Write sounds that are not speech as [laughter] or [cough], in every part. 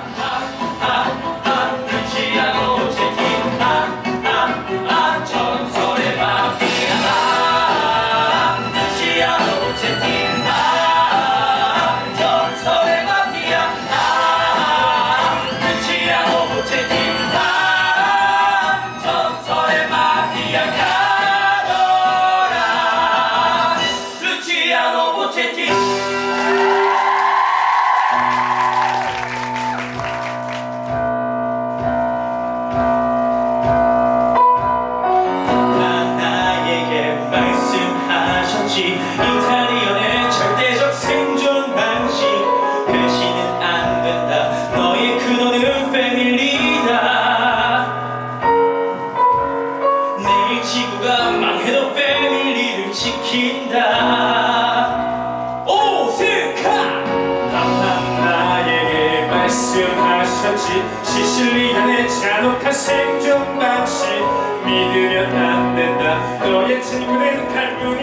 come, come. 한 생존 방식 믿으면 안 된다. 너의 친구는 갈무리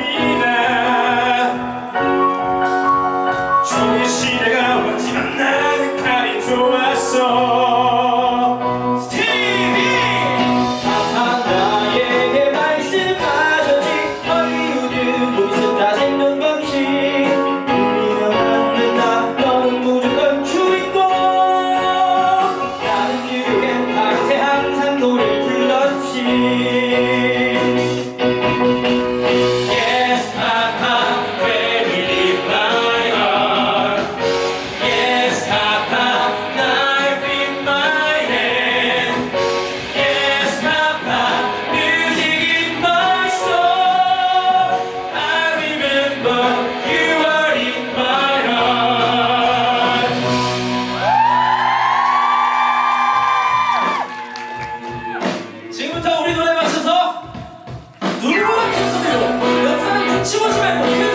뭐 치우지 말고 뭐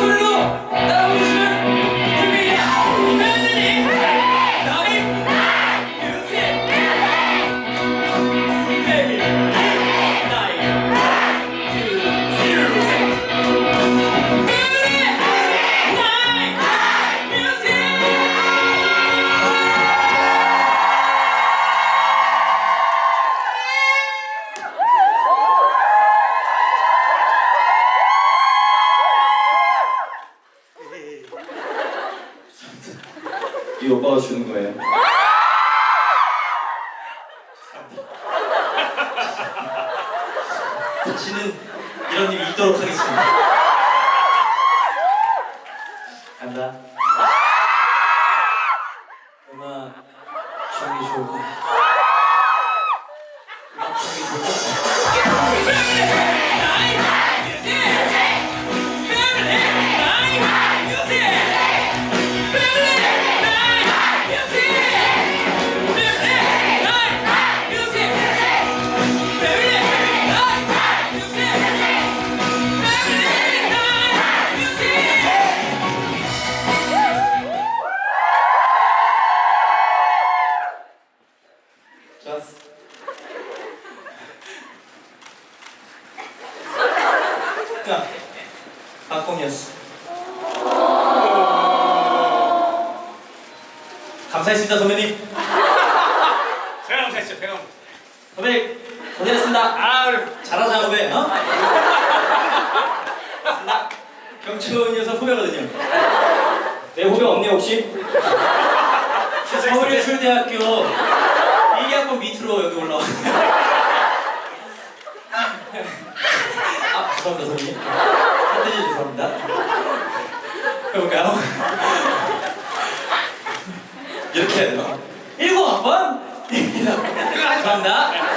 이 오빠가 주는 거예요. 다시는 이런 일이 있도록 하겠습니다. 감사했습니다 선배님. 제가 감사했죠. 제가 감사했죠. 선배님 고생했습니다. 아 잘하자 후배. 어? 나 경추원이어서 후배거든요. 내 후배 없네 혹시? 서울예술대학교 1학번 밑으로 여기 올라와. 아 죄송합니다 선배님. 선배님 죄송합니다. 해볼까요? 이렇게 해야 되나? 일곱 번? [laughs] 감사합니다.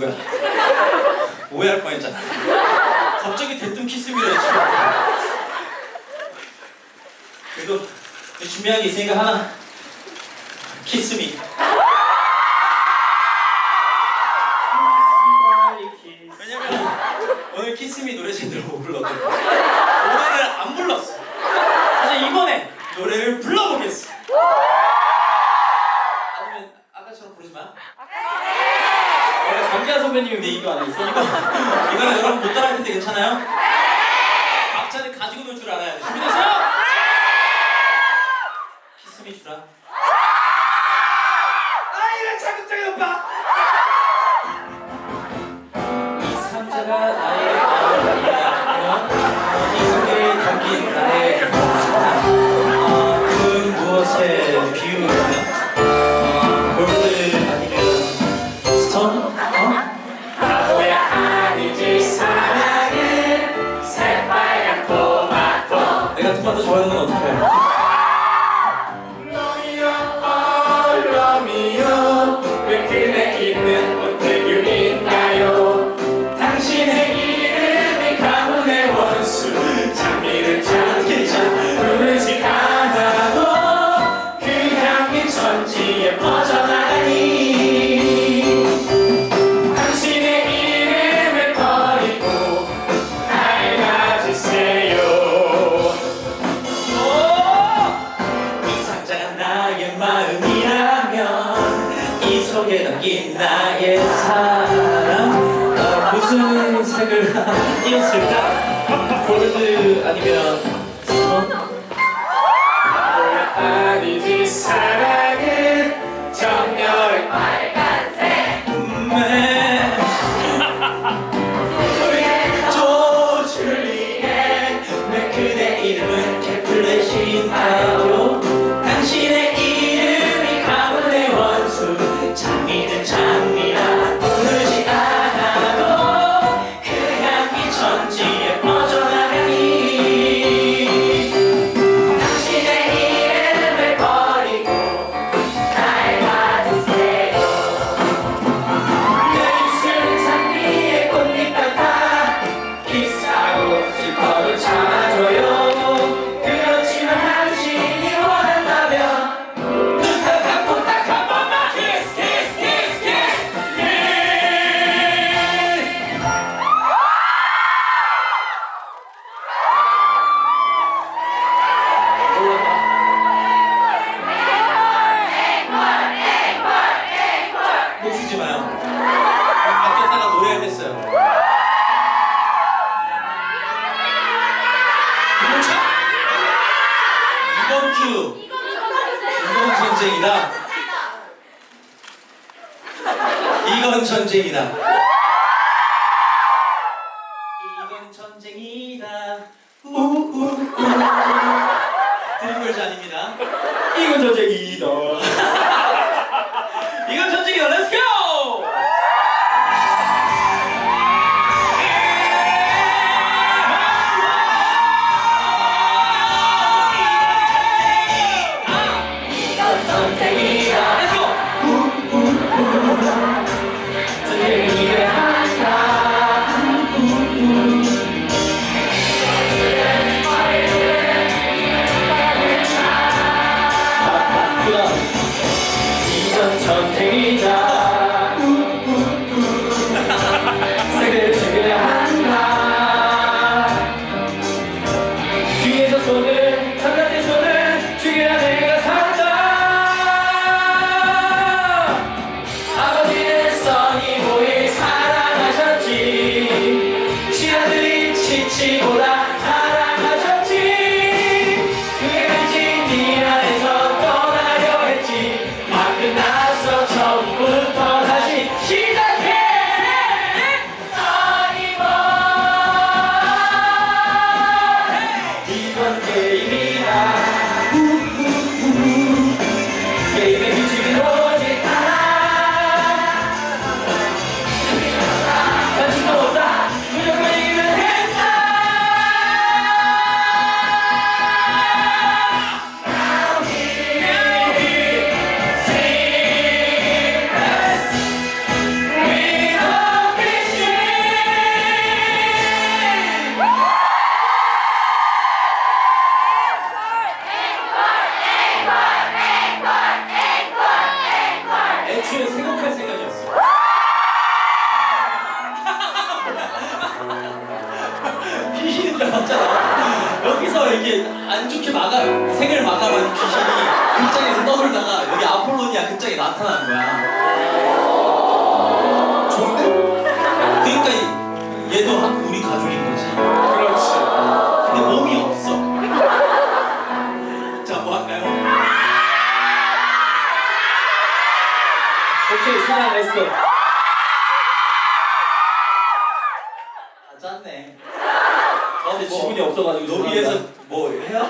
거야? [laughs] 오해할 뻔했잖아. 갑자기 대뜸 키스입니다. 그래도 준비한 게 있으니까 하나 키스미. 왜냐면 오늘 키스미 노래 제대로 못 불렀거든. 노래를 안 불렀어. 이제 이번에 노래를 불러보겠어. 김기환 선배님이 왜 이거 안 했어? 이거, 이거는 여러분 못 따라할 텐데 괜찮아요? 연습하다 죽는 건 어떡해 띄었을까? 골드 아니면 스톤? 아니지 사랑은 정열 빨간색 매 우리의 조줄리에 내 그대 이름은 캐플레 신하 싸운 전쟁이다. 봤잖아. 여기서 이게 안 좋게 막아 생을 마감한 귀신이 극장에서 떠돌다가 여기 아폴로니아 극장에 나타난 거야. 좋은데? 그러니까 이- 얘도 한- 우리 가족인 거지. 그렇지. 근데 몸이 없어. 자, 뭐 할까요? 오케이, 사랑 렛츠고. 지분이 없어가지고 노비에서 뭐 해요?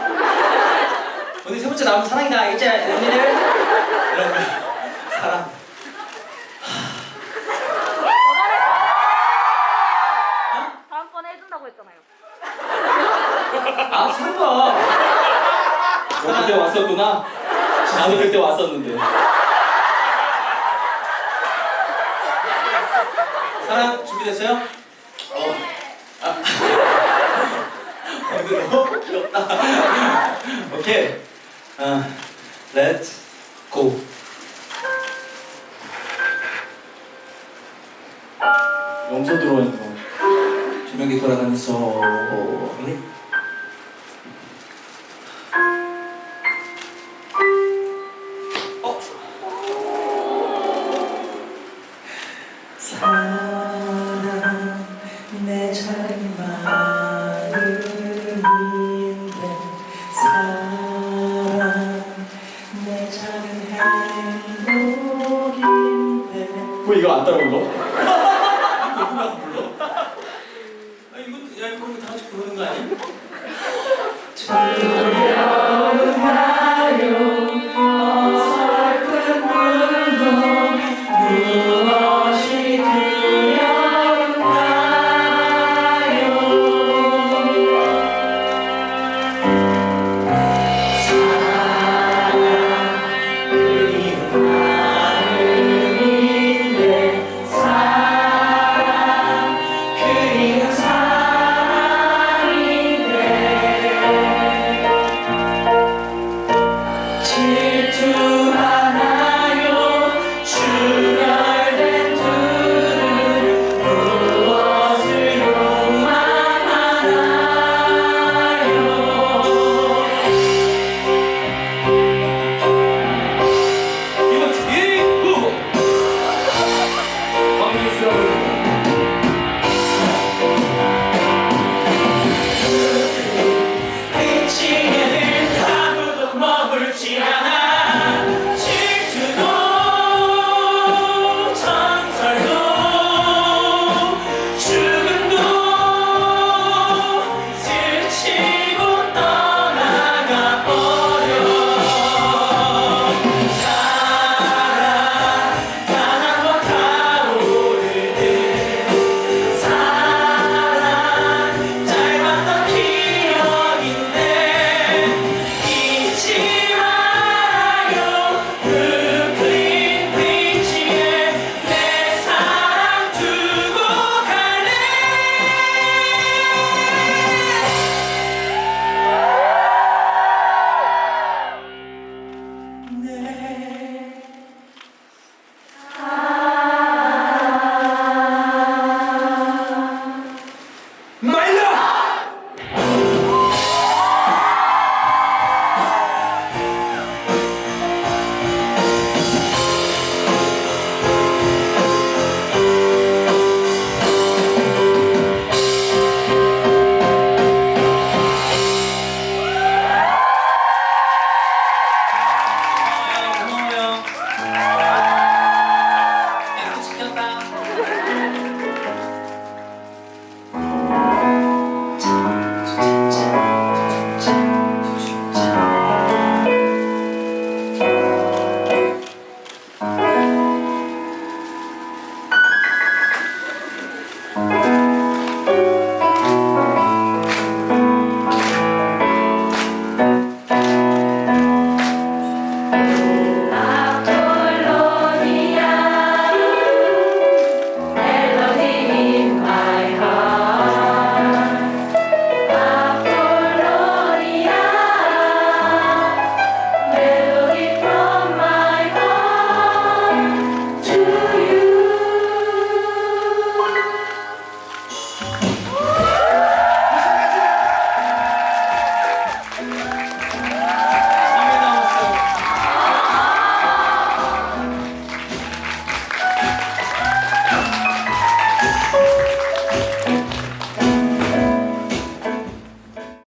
오늘 세 번째 나오면 사랑이다 알겠지? 언니들? 거. 사랑. 다음번에 해준다고 했잖아요. 아, 상관. 너 그때 왔었구나. 나도 그때 왔었는데. 사랑 준비됐어요? 어. 아. 어, 근데 너무 귀엽다. [laughs] 오케이. 아, let's go. 염소 들어오는 거. 조명기 돌아가면서 행복인데 뭐 이거 안 따라온 거? 아 이거 야 이거 그럼 다 같이 부르는 거 아니야?